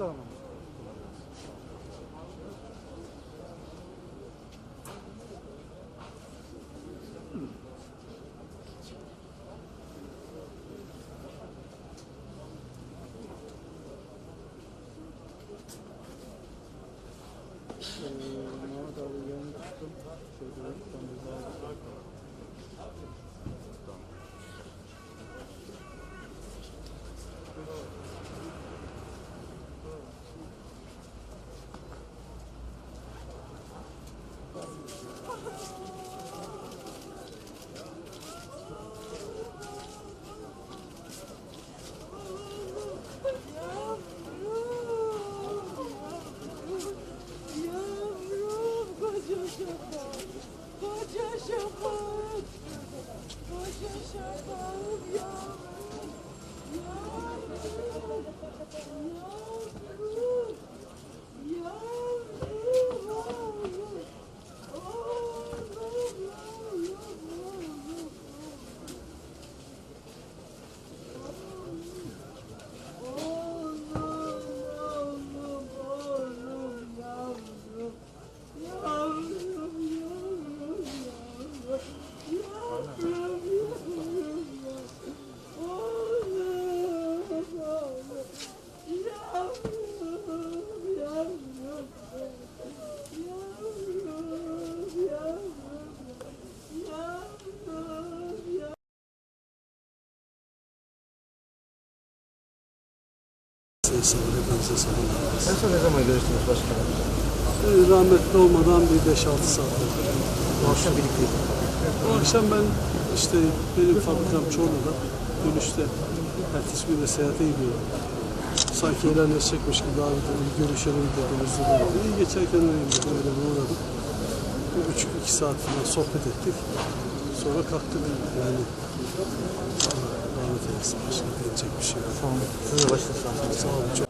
Tamam. En son ne zaman görüştünüz başkanım? Ee, rahmetli olmadan bir 5-6 saat oldu. Bu akşam birlikteydik. Bu akşam ben işte benim fabrikam Çorlu'da dönüşte ertesi gün de seyahate gidiyorum. Sanki helalleşecekmiş gibi abi dedi bir görüşelim dediniz dedi. İyi geçerken öyle dedim öyle bir uğradım. Bir buçuk iki saat falan sohbet ettik. Sonra kalktık yani. Allah rahmet eylesin başka diyecek bir şey yok. Son, siz de başlasam. Sağ olun çok.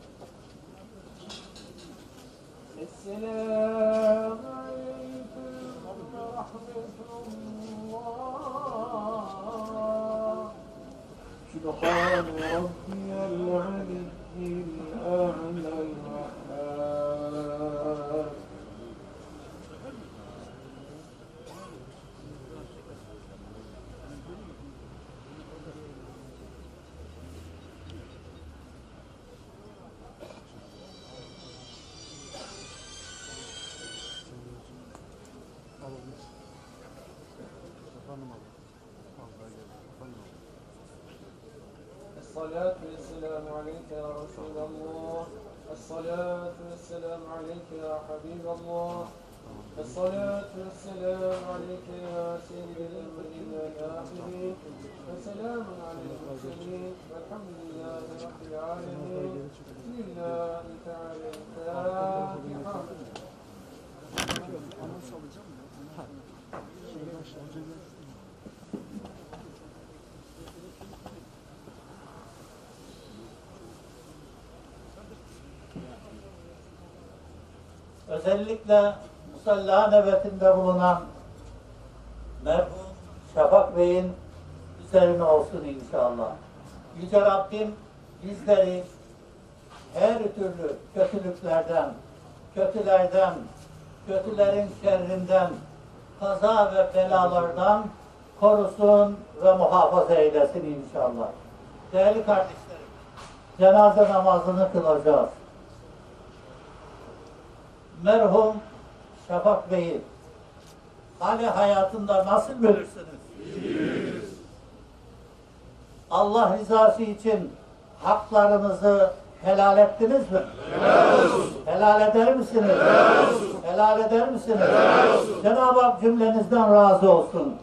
الصلاة والسلام عليك يا رسول الله. الصلاة والسلام عليك يا حبيب الله. الصلاة والسلام عليك يا سيد الأولين والآخرين. وسلام على المرسلين والحمد لله رب العالمين. الله تعالى الفاتحة özellikle musalla nöbetinde bulunan merhum Şafak Bey'in üzerine olsun inşallah. Yüce Rabbim bizleri her türlü kötülüklerden, kötülerden, kötülerin şerrinden, kaza ve belalardan korusun ve muhafaza eylesin inşallah. Değerli kardeşlerim, cenaze namazını kılacağız merhum Şafak Bey'i hali hayatında nasıl görürsünüz? Allah rızası için haklarınızı helal ettiniz mi? Helal eder misiniz? Helal eder misiniz? Cenab-ı Hak cümlenizden razı olsun.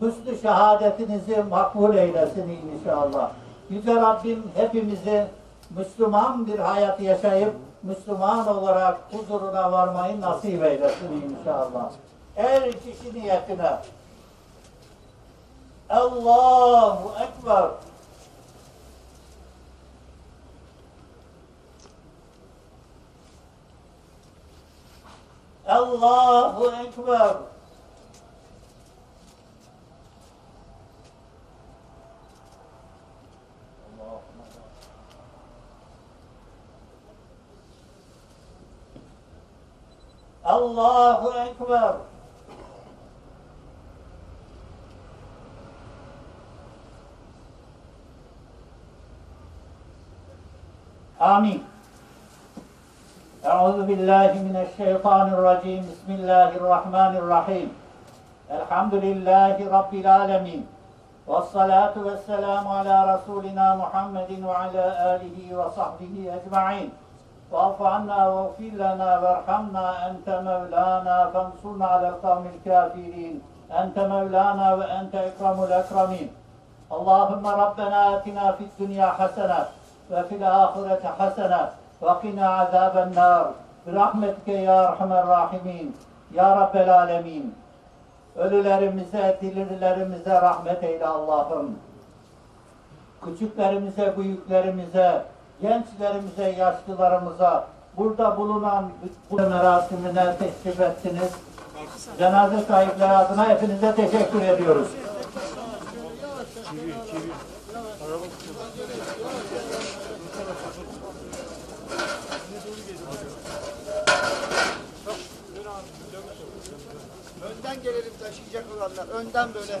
Hüsnü şehadetinizi makbul eylesin inşallah. Yüce Rabbim hepimizi Müslüman bir hayat yaşayıp Müslüman olarak huzuruna varmayı nasip eylesin inşallah. Her kişi niyetine. Allahu Ekber. Allahu Ekber Allahu Ekber. Amin. Euzu billahi mineşşeytanirracim. Bismillahirrahmanirrahim. Elhamdülillahi Rabbil alemin. Vessalatu vesselamu ala Resulina Muhammedin ve ala alihi ve sahbihi ecma'in. واعف عنا واغفر لنا وارحمنا أنت مولانا فانصرنا على القوم الكافرين أنت مولانا وأنت أكرم الأكرمين اللهم ربنا آتنا في الدنيا حسنة وفي الآخرة حسنة وقنا عذاب النار برحمتك يا أرحم الراحمين يا رب العالمين Ölülerimize, dirilerimize rahmet eyle Allah'ım. Küçüklerimize, büyüklerimize, gençlerimize, yaşlılarımıza, burada bulunan bu merasimine teşrif ettiniz. Cenaze sahipleri adına hepinize teşekkür ediyoruz. Önden gelelim taşıyacak olanlar. Önden böyle.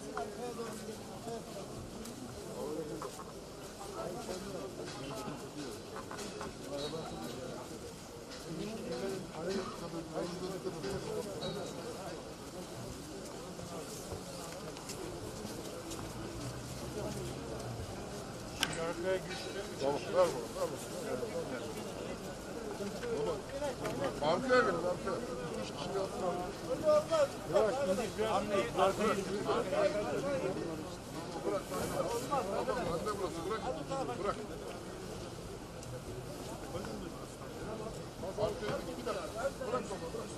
Buraya aşağı indirelim. Arkaya gelin arkaya. Üç kişi yaptılar. Bırak, bende burası. Bırak, bırak. Arkaya bir dakika. Bırak baba, bırak.